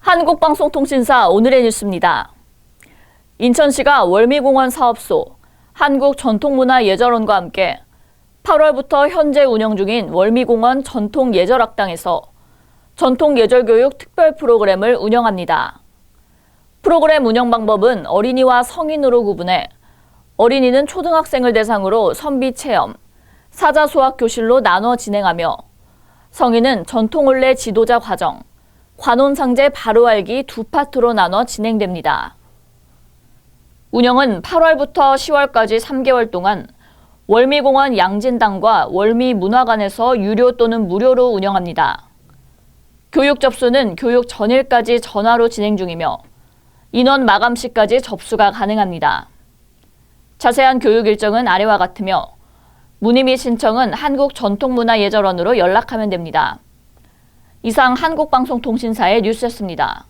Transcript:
한국방송통신사 오늘의 뉴스입니다. 인천시가 월미공원 사업소 한국전통문화예절원과 함께 8월부터 현재 운영 중인 월미공원 전통예절학당에서 전통예절교육 특별 프로그램을 운영합니다. 프로그램 운영 방법은 어린이와 성인으로 구분해 어린이는 초등학생을 대상으로 선비 체험, 사자 수학 교실로 나눠 진행하며 성인은 전통올레 지도자 과정, 관혼상제 바로 알기 두 파트로 나눠 진행됩니다. 운영은 8월부터 10월까지 3개월 동안 월미공원 양진당과 월미문화관에서 유료 또는 무료로 운영합니다. 교육 접수는 교육 전일까지 전화로 진행 중이며 인원 마감 시까지 접수가 가능합니다. 자세한 교육 일정은 아래와 같으며 문의 및 신청은 한국전통문화예절원으로 연락하면 됩니다. 이상 한국방송통신사의 뉴스였습니다.